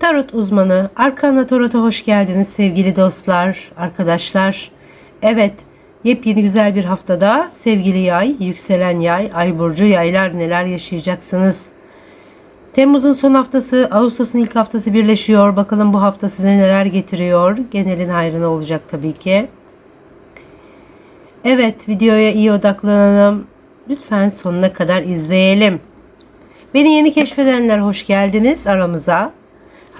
Tarot uzmanı Arkana Tarot'a hoş geldiniz sevgili dostlar, arkadaşlar. Evet, yepyeni güzel bir haftada sevgili yay, yükselen yay, ay burcu yaylar neler yaşayacaksınız? Temmuz'un son haftası, Ağustos'un ilk haftası birleşiyor. Bakalım bu hafta size neler getiriyor? Genelin hayrına olacak tabii ki. Evet, videoya iyi odaklanalım. Lütfen sonuna kadar izleyelim. Beni yeni keşfedenler hoş geldiniz aramıza.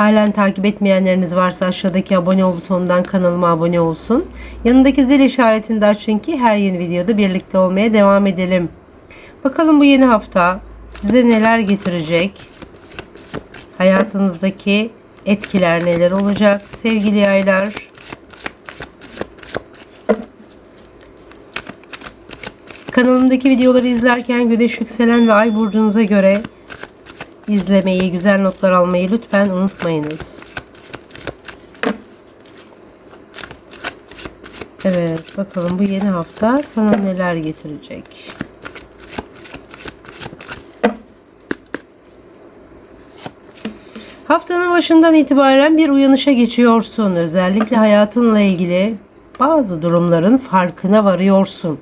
Halen takip etmeyenleriniz varsa aşağıdaki abone ol butonundan kanalıma abone olsun. Yanındaki zil işaretini de açın ki her yeni videoda birlikte olmaya devam edelim. Bakalım bu yeni hafta size neler getirecek? Hayatınızdaki etkiler neler olacak sevgili yaylar? Kanalımdaki videoları izlerken güneş yükselen ve ay burcunuza göre izlemeyi, güzel notlar almayı lütfen unutmayınız. Evet, bakalım bu yeni hafta sana neler getirecek. Haftanın başından itibaren bir uyanışa geçiyorsun. Özellikle hayatınla ilgili bazı durumların farkına varıyorsun.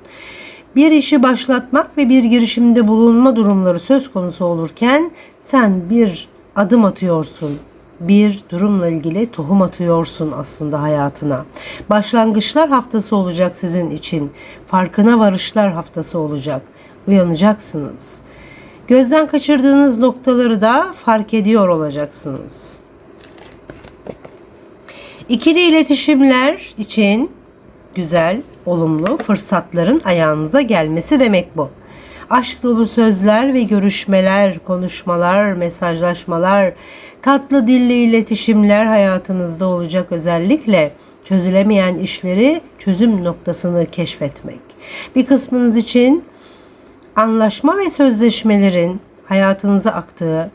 Bir işi başlatmak ve bir girişimde bulunma durumları söz konusu olurken sen bir adım atıyorsun. Bir durumla ilgili tohum atıyorsun aslında hayatına. Başlangıçlar haftası olacak sizin için. Farkına varışlar haftası olacak. Uyanacaksınız. Gözden kaçırdığınız noktaları da fark ediyor olacaksınız. İkili iletişimler için güzel, olumlu fırsatların ayağınıza gelmesi demek bu. Aşk dolu sözler ve görüşmeler, konuşmalar, mesajlaşmalar, tatlı dilli iletişimler hayatınızda olacak özellikle çözülemeyen işleri çözüm noktasını keşfetmek. Bir kısmınız için anlaşma ve sözleşmelerin hayatınıza aktığı,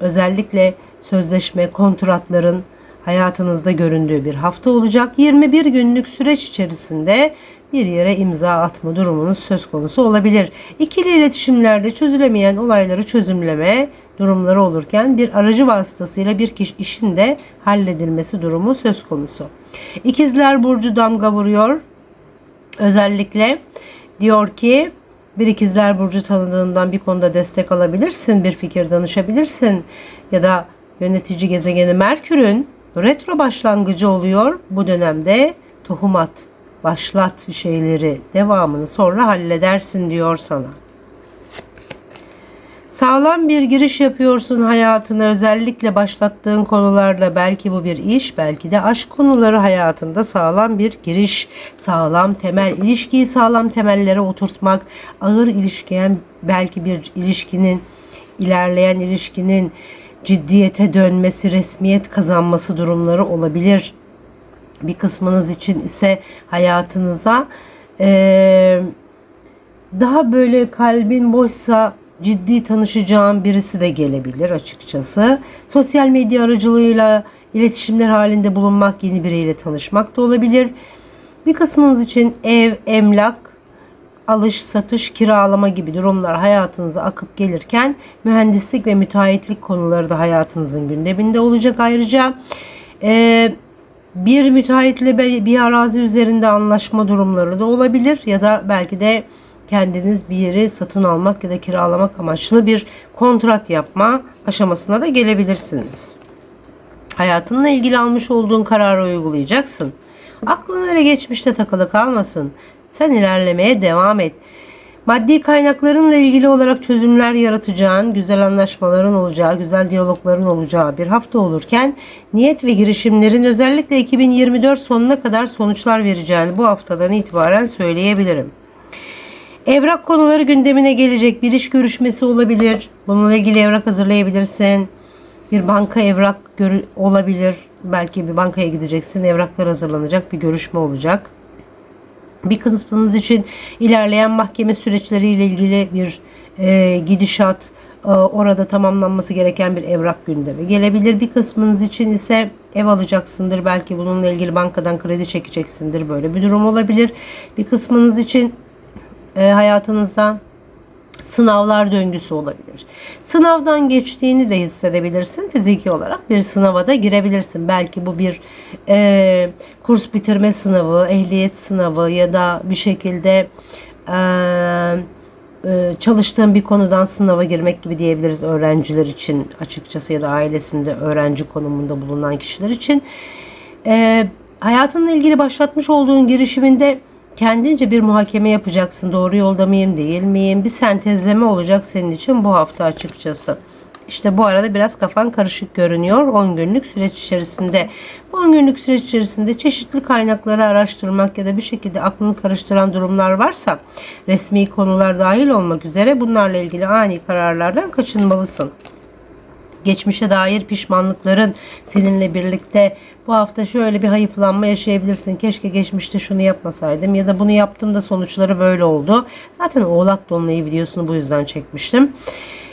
özellikle sözleşme, kontratların hayatınızda göründüğü bir hafta olacak. 21 günlük süreç içerisinde bir yere imza atma durumunuz söz konusu olabilir. İkili iletişimlerde çözülemeyen olayları çözümleme durumları olurken bir aracı vasıtasıyla bir kişi işin de halledilmesi durumu söz konusu. İkizler burcu damga vuruyor. Özellikle diyor ki bir ikizler burcu tanıdığından bir konuda destek alabilirsin, bir fikir danışabilirsin ya da yönetici gezegeni Merkür'ün retro başlangıcı oluyor. Bu dönemde tohum at, başlat bir şeyleri, devamını sonra halledersin diyor sana. Sağlam bir giriş yapıyorsun hayatına özellikle başlattığın konularla belki bu bir iş belki de aşk konuları hayatında sağlam bir giriş sağlam temel ilişkiyi sağlam temellere oturtmak ağır ilişkiyen belki bir ilişkinin ilerleyen ilişkinin ciddiyete dönmesi resmiyet kazanması durumları olabilir bir kısmınız için ise hayatınıza ee, daha böyle kalbin boşsa ciddi tanışacağım birisi de gelebilir açıkçası. Sosyal medya aracılığıyla iletişimler halinde bulunmak, yeni biriyle tanışmak da olabilir. Bir kısmınız için ev, emlak, alış, satış, kiralama gibi durumlar hayatınıza akıp gelirken mühendislik ve müteahhitlik konuları da hayatınızın gündeminde olacak ayrıca. Ee, bir müteahhitle bir arazi üzerinde anlaşma durumları da olabilir ya da belki de kendiniz bir yeri satın almak ya da kiralamak amaçlı bir kontrat yapma aşamasına da gelebilirsiniz. Hayatınla ilgili almış olduğun kararı uygulayacaksın. Aklın öyle geçmişte takılı kalmasın. Sen ilerlemeye devam et. Maddi kaynaklarınla ilgili olarak çözümler yaratacağın, güzel anlaşmaların olacağı, güzel diyalogların olacağı bir hafta olurken niyet ve girişimlerin özellikle 2024 sonuna kadar sonuçlar vereceğini bu haftadan itibaren söyleyebilirim. Evrak konuları gündemine gelecek. Bir iş görüşmesi olabilir. Bununla ilgili evrak hazırlayabilirsin. Bir banka evrak olabilir. Belki bir bankaya gideceksin. Evraklar hazırlanacak. Bir görüşme olacak. Bir kısmınız için ilerleyen mahkeme süreçleriyle ilgili bir e, gidişat, e, orada tamamlanması gereken bir evrak gündemi gelebilir. Bir kısmınız için ise ev alacaksındır. Belki bununla ilgili bankadan kredi çekeceksindir. Böyle bir durum olabilir. Bir kısmınız için e, hayatınızda sınavlar döngüsü olabilir. Sınavdan geçtiğini de hissedebilirsin. Fiziki olarak bir sınava da girebilirsin. Belki bu bir e, kurs bitirme sınavı, ehliyet sınavı ya da bir şekilde e, e, çalıştığın bir konudan sınava girmek gibi diyebiliriz öğrenciler için açıkçası ya da ailesinde öğrenci konumunda bulunan kişiler için. E, hayatınla ilgili başlatmış olduğun girişiminde kendince bir muhakeme yapacaksın. Doğru yolda mıyım, değil miyim? Bir sentezleme olacak senin için bu hafta açıkçası. İşte bu arada biraz kafan karışık görünüyor 10 günlük süreç içerisinde. Bu 10 günlük süreç içerisinde çeşitli kaynakları araştırmak ya da bir şekilde aklını karıştıran durumlar varsa resmi konular dahil olmak üzere bunlarla ilgili ani kararlardan kaçınmalısın geçmişe dair pişmanlıkların seninle birlikte bu hafta şöyle bir hayıflanma yaşayabilirsin. Keşke geçmişte şunu yapmasaydım ya da bunu yaptım sonuçları böyle oldu. Zaten Oğlak Dolunay'ı videosunu bu yüzden çekmiştim.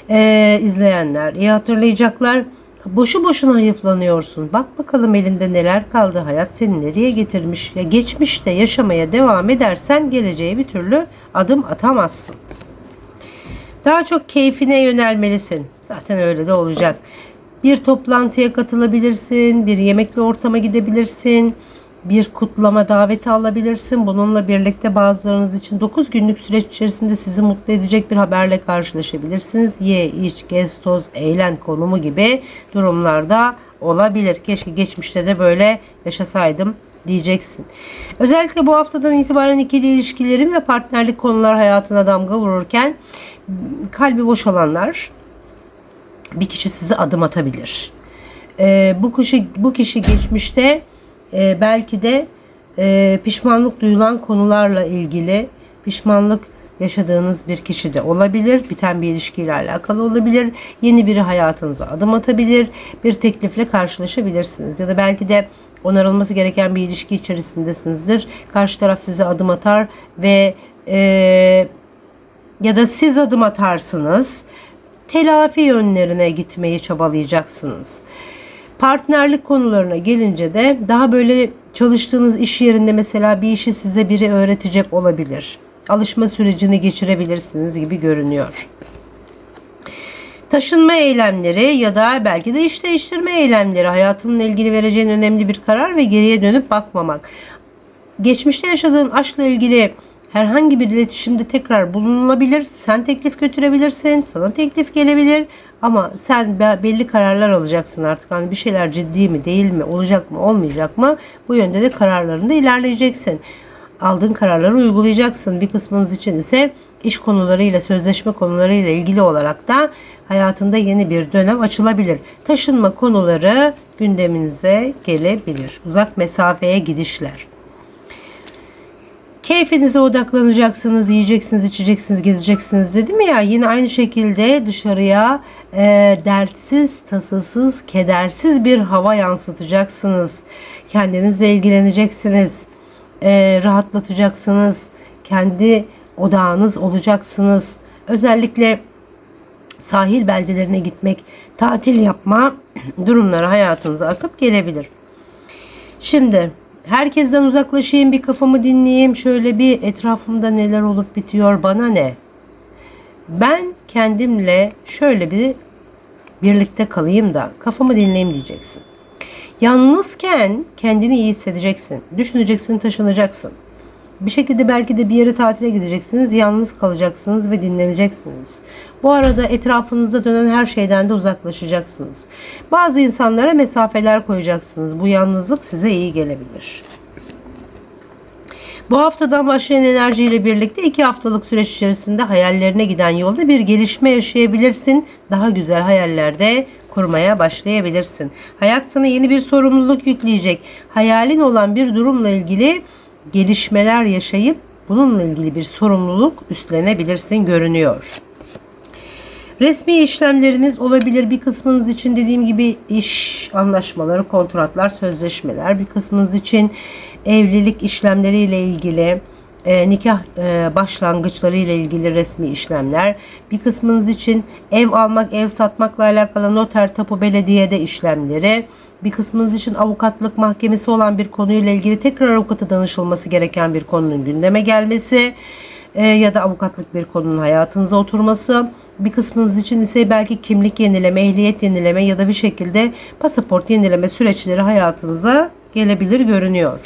Ee, izleyenler iyi hatırlayacaklar. Boşu boşuna hayıflanıyorsun. Bak bakalım elinde neler kaldı. Hayat seni nereye getirmiş. Ya geçmişte yaşamaya devam edersen geleceğe bir türlü adım atamazsın. Daha çok keyfine yönelmelisin. Zaten öyle de olacak. Bir toplantıya katılabilirsin, bir yemekli ortama gidebilirsin, bir kutlama daveti alabilirsin. Bununla birlikte bazılarınız için 9 günlük süreç içerisinde sizi mutlu edecek bir haberle karşılaşabilirsiniz. Ye, iç, gez, toz, eğlen konumu gibi durumlarda olabilir. Keşke geçmişte de böyle yaşasaydım diyeceksin. Özellikle bu haftadan itibaren ikili ilişkilerin ve partnerlik konular hayatına damga vururken kalbi boş olanlar bir kişi size adım atabilir. Ee, bu kişi bu kişi geçmişte e, belki de e, pişmanlık duyulan konularla ilgili pişmanlık yaşadığınız bir kişi de olabilir. Biten bir ilişkiyle alakalı olabilir. Yeni biri hayatınıza adım atabilir. Bir teklifle karşılaşabilirsiniz. Ya da belki de onarılması gereken bir ilişki içerisindesinizdir. Karşı taraf size adım atar ve e, ya da siz adım atarsınız. Telafi yönlerine gitmeyi çabalayacaksınız. Partnerlik konularına gelince de daha böyle çalıştığınız iş yerinde mesela bir işi size biri öğretecek olabilir. Alışma sürecini geçirebilirsiniz gibi görünüyor. Taşınma eylemleri ya da belki de iş değiştirme eylemleri hayatınla ilgili vereceğin önemli bir karar ve geriye dönüp bakmamak. Geçmişte yaşadığın aşkla ilgili herhangi bir iletişimde tekrar bulunulabilir. Sen teklif götürebilirsin. Sana teklif gelebilir. Ama sen belli kararlar alacaksın artık. Hani bir şeyler ciddi mi değil mi olacak mı olmayacak mı bu yönde de kararlarında ilerleyeceksin. Aldığın kararları uygulayacaksın. Bir kısmınız için ise iş konularıyla, sözleşme konularıyla ilgili olarak da hayatında yeni bir dönem açılabilir. Taşınma konuları gündeminize gelebilir. Uzak mesafeye gidişler. Keyfinize odaklanacaksınız, yiyeceksiniz, içeceksiniz, gezeceksiniz dedim ya. Yine aynı şekilde dışarıya e, dertsiz, tasasız, kedersiz bir hava yansıtacaksınız. Kendinizle ilgileneceksiniz, e, rahatlatacaksınız, kendi odağınız olacaksınız. Özellikle sahil beldelerine gitmek, tatil yapma durumları hayatınıza akıp gelebilir. Şimdi herkesten uzaklaşayım, bir kafamı dinleyeyim, şöyle bir etrafımda neler olup bitiyor bana ne? Ben kendimle şöyle bir birlikte kalayım da kafamı dinleyeyim diyeceksin. Yalnızken kendini iyi hissedeceksin. Düşüneceksin, taşınacaksın. Bir şekilde belki de bir yere tatile gideceksiniz. Yalnız kalacaksınız ve dinleneceksiniz. Bu arada etrafınızda dönen her şeyden de uzaklaşacaksınız. Bazı insanlara mesafeler koyacaksınız. Bu yalnızlık size iyi gelebilir. Bu haftadan başlayan enerjiyle birlikte iki haftalık süreç içerisinde hayallerine giden yolda bir gelişme yaşayabilirsin. Daha güzel hayallerde kurmaya başlayabilirsin. Hayat sana yeni bir sorumluluk yükleyecek. Hayalin olan bir durumla ilgili gelişmeler yaşayıp bununla ilgili bir sorumluluk üstlenebilirsin görünüyor. Resmi işlemleriniz olabilir. Bir kısmınız için dediğim gibi iş anlaşmaları, kontratlar, sözleşmeler. Bir kısmınız için evlilik işlemleriyle ilgili e, nikah e, başlangıçları ile ilgili resmi işlemler. Bir kısmınız için ev almak, ev satmakla alakalı noter, tapu, belediyede işlemleri. Bir kısmınız için avukatlık mahkemesi olan bir konuyla ilgili tekrar avukata danışılması gereken bir konunun gündeme gelmesi. e, ya da avukatlık bir konunun hayatınıza oturması. Bir kısmınız için ise belki kimlik yenileme, ehliyet yenileme ya da bir şekilde pasaport yenileme süreçleri hayatınıza gelebilir görünüyor.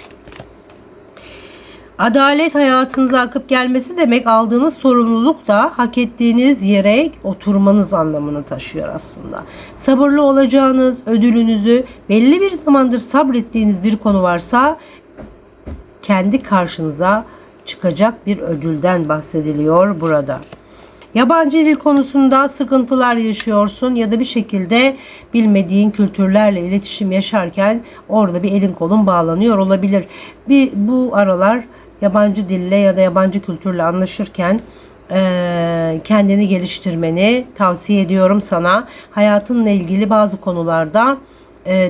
Adalet hayatınıza akıp gelmesi demek aldığınız sorumluluk da hak ettiğiniz yere oturmanız anlamını taşıyor aslında. Sabırlı olacağınız, ödülünüzü belli bir zamandır sabrettiğiniz bir konu varsa kendi karşınıza çıkacak bir ödülden bahsediliyor burada. Yabancı dil konusunda sıkıntılar yaşıyorsun ya da bir şekilde bilmediğin kültürlerle iletişim yaşarken orada bir elin kolun bağlanıyor olabilir. Bir bu aralar yabancı dille ya da yabancı kültürle anlaşırken kendini geliştirmeni tavsiye ediyorum sana. Hayatınla ilgili bazı konularda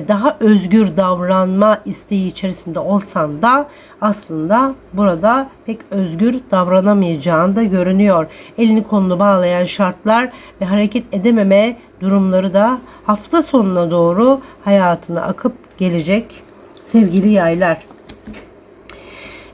daha özgür davranma isteği içerisinde olsan da aslında burada pek özgür davranamayacağın da görünüyor. Elini kolunu bağlayan şartlar ve hareket edememe durumları da hafta sonuna doğru hayatına akıp gelecek sevgili yaylar.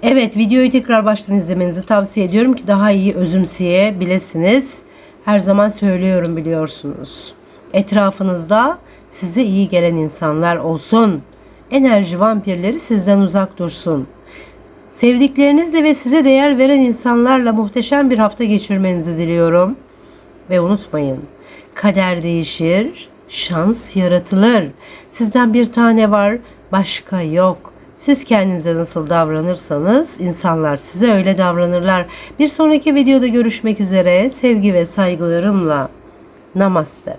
Evet videoyu tekrar baştan izlemenizi tavsiye ediyorum ki daha iyi özümseyebilirsiniz. Her zaman söylüyorum biliyorsunuz. Etrafınızda size iyi gelen insanlar olsun. Enerji vampirleri sizden uzak dursun. Sevdiklerinizle ve size değer veren insanlarla muhteşem bir hafta geçirmenizi diliyorum. Ve unutmayın, kader değişir, şans yaratılır. Sizden bir tane var, başka yok. Siz kendinize nasıl davranırsanız insanlar size öyle davranırlar. Bir sonraki videoda görüşmek üzere. Sevgi ve saygılarımla. Namaste.